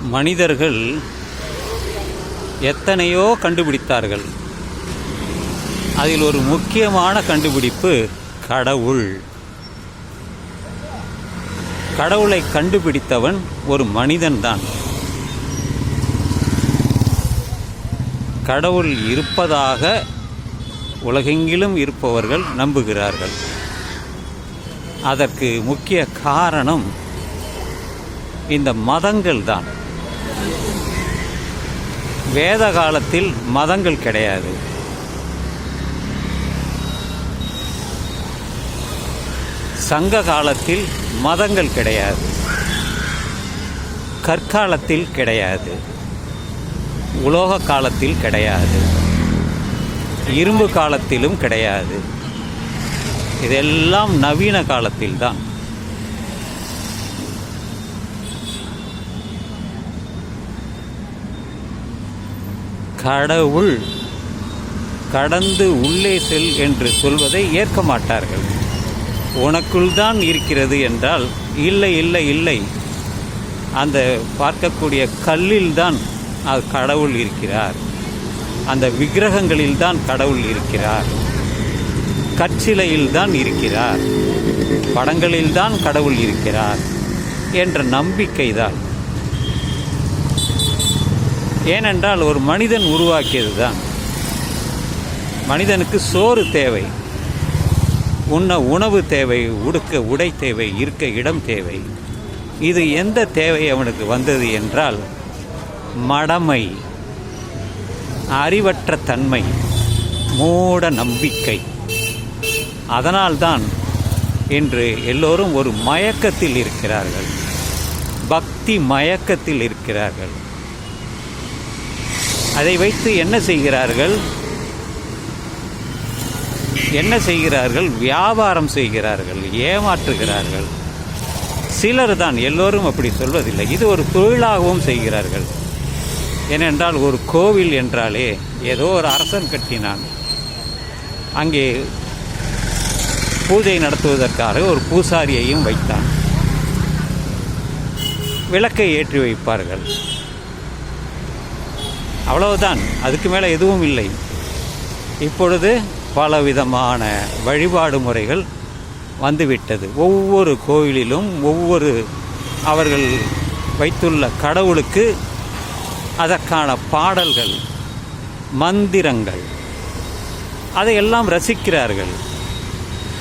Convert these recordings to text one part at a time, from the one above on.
மனிதர்கள் எத்தனையோ கண்டுபிடித்தார்கள். அதில் ஒரு முக்கியமான கண்டுபிடிப்பு கடவுள். கடவுளை கண்டுபிடித்தவன் ஒரு மனிதன்தான். கடவுள் இருப்பதாக உலகெங்கிலும் இருப்பவர்கள் நம்புகிறார்கள். அதற்கு முக்கிய காரணம் இந்த மதங்கள் தான் வேத காலத்தில் மதங்கள் கிடையாது. சங்க காலத்தில் மதங்கள் கிடையாது. கற்காலத்தில் கிடையாது. உலோக காலத்தில் கிடையாது. இரும்பு காலத்திலும் கிடையாது. இதெல்லாம் நவீன காலத்தில்தான். கடவுள் கடந்து உள்ளே செல் என்று சொல்வதை ஏற்க மாட்டார்கள். உனக்குள் தான் இருக்கிறது என்றால் இல்லை இல்லை இல்லை. அந்த பார்க்கக்கூடிய கல்லில் தான் அது கடவுள் இருக்கிறார். அந்த விக்கிரகங்களில் தான் கடவுள் இருக்கிறார். கற்சிலையில் தான் இருக்கிறார். படங்களில் தான் கடவுள் இருக்கிறார். என்ற நம்பிக்கை தான் ஏனென்றால் ஒரு மனிதன் உருவாக்கியது தான் மனிதனுக்கு சோறு தேவை. உண்ண உணவு தேவை உடுக்க உடை தேவை இருக்க இடம் தேவை. இது எந்த தேவை அவனுக்கு வந்தது என்றால் மடமை அறிவற்ற தன்மை மூட நம்பிக்கை. அதனால்தான் இன்று எல்லோரும் ஒரு மயக்கத்தில் இருக்கிறார்கள். பக்தி மயக்கத்தில் இருக்கிறார்கள். அதை வைத்து என்ன செய்கிறார்கள்? என்ன செய்கிறார்கள்? வியாபாரம் செய்கிறார்கள் ஏமாற்றுகிறார்கள். சிலர் தான் எல்லோரும் அப்படி சொல்வதில்லை. இது ஒரு தொழிலாகவும் செய்கிறார்கள். ஏனென்றால் ஒரு கோவில் என்றாலே ஏதோ ஒரு அரசன் கட்டினான். அங்கே பூஜை நடத்துவதற்காக ஒரு பூசாரியையும் வைத்தான். விளக்கை ஏற்றி வைப்பார்கள். அவ்வளவுதான். அதுக்கு மேலே எதுவும் இல்லை. இப்பொழுது பலவிதமான வழிபாடு முறைகள் வந்துவிட்டது. ஒவ்வொரு கோயிலிலும் ஒவ்வொரு அவர்கள் வைத்துள்ள கடவுளுக்கு அதற்கான பாடல்கள் மந்திரங்கள் அதையெல்லாம் ரசிக்கிறார்கள்.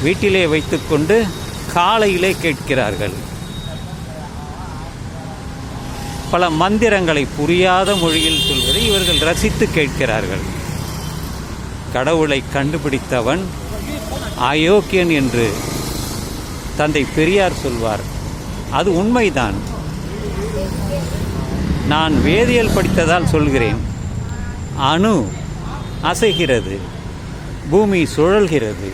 வீட்டிலே வைத்துக்கொண்டு காலையிலே கேட்கிறார்கள். பல மந்திரங்களை புரியாத மொழியில் சொல்வதை இவர்கள் ரசித்து கேட்கிறார்கள். கடவுளை கண்டுபிடித்தவன் அயோக்கியன் என்று தந்தை பெரியார் சொல்வார். அது உண்மைதான். நான் வேதியியல் படித்ததால் சொல்கிறேன். அணு அசைகிறது. பூமி சுழல்கிறது.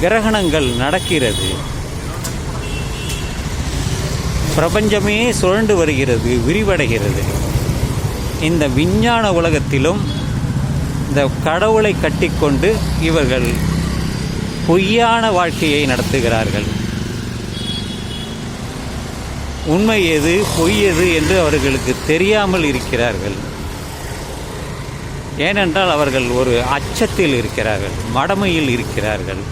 கிரகணங்கள் நடக்கிறது. பிரபஞ்சமே சுழண்டு வருகிறது விரிவடைகிறது. இந்த விஞ்ஞான உலகத்திலும் இந்த கடவுளை கட்டிக்கொண்டு இவர்கள் பொய்யான வாழ்க்கையை நடத்துகிறார்கள். உண்மை எது பொய் எது என்று அவர்களுக்கு தெரியாமல் இருக்கிறார்கள். ஏனென்றால் அவர்கள் ஒரு அச்சத்தில் இருக்கிறார்கள் மடமையில் இருக்கிறார்கள்.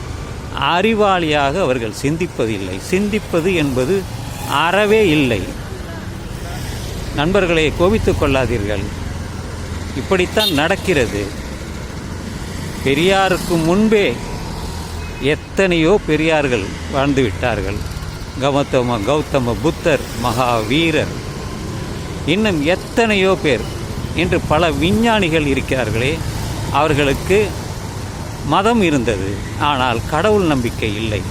அறிவாளியாக அவர்கள் சிந்திப்பதில்லை. சிந்திப்பது என்பது அறவே இல்லை. நண்பர்களை கோபித்து கொள்ளாதீர்கள். இப்படித்தான் நடக்கிறது. பெரியாருக்கு முன்பே எத்தனையோ பெரியார்கள் வாழ்ந்து விட்டார்கள். கௌதம கௌதம புத்தர் மகாவீரர். இன்னும் எத்தனையோ பேர் இன்று பல விஞ்ஞானிகள் இருக்கிறார்களே அவர்களுக்கு மதம் இருந்தது. ஆனால் கடவுள் நம்பிக்கை இல்லை.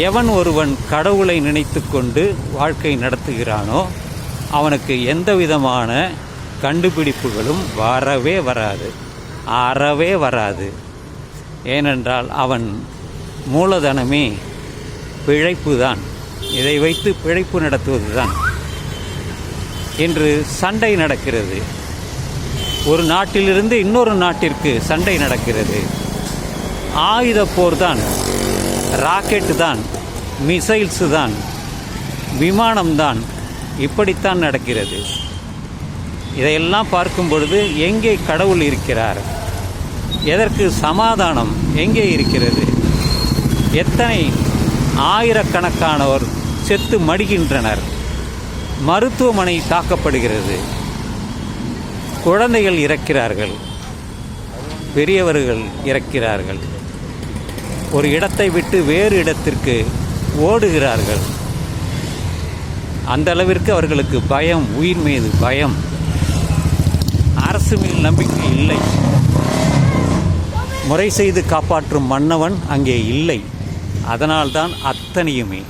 எவன் ஒருவன் கடவுளை நினைத்து கொண்டு வாழ்க்கை நடத்துகிறானோ அவனுக்கு எந்த விதமான கண்டுபிடிப்புகளும் வரவே வராது அறவே வராது. ஏனென்றால் அவன் மூலதனமே பிழைப்பு தான் இதை வைத்து பிழைப்பு நடத்துவது தான் இன்று சண்டை நடக்கிறது. ஒரு நாட்டிலிருந்து இன்னொரு நாட்டிற்கு சண்டை நடக்கிறது. ஆயுத போர் தான் ராக்கெட்டு தான் மிசைல்ஸு தான் விமானம்தான் இப்படித்தான் நடக்கிறது. இதையெல்லாம் பார்க்கும் பொழுது எங்கே கடவுள் இருக்கிறார்? எதற்கு சமாதானம் எங்கே இருக்கிறது? எத்தனை ஆயிரக்கணக்கானவர் செத்து மடிகின்றனர்? மருத்துவமனை தாக்கப்படுகிறது. குழந்தைகள் இறக்கிறார்கள். பெரியவர்கள் இறக்கிறார்கள். ஒரு இடத்தை விட்டு வேறு இடத்திற்கு ஓடுகிறார்கள். அந்த அளவிற்கு அவர்களுக்கு பயம் உயிர் மீது பயம். அரசு மீது நம்பிக்கை இல்லை. முறை செய்து காப்பாற்றும் மன்னவன் அங்கே இல்லை. அதனால்தான் அத்தனையுமே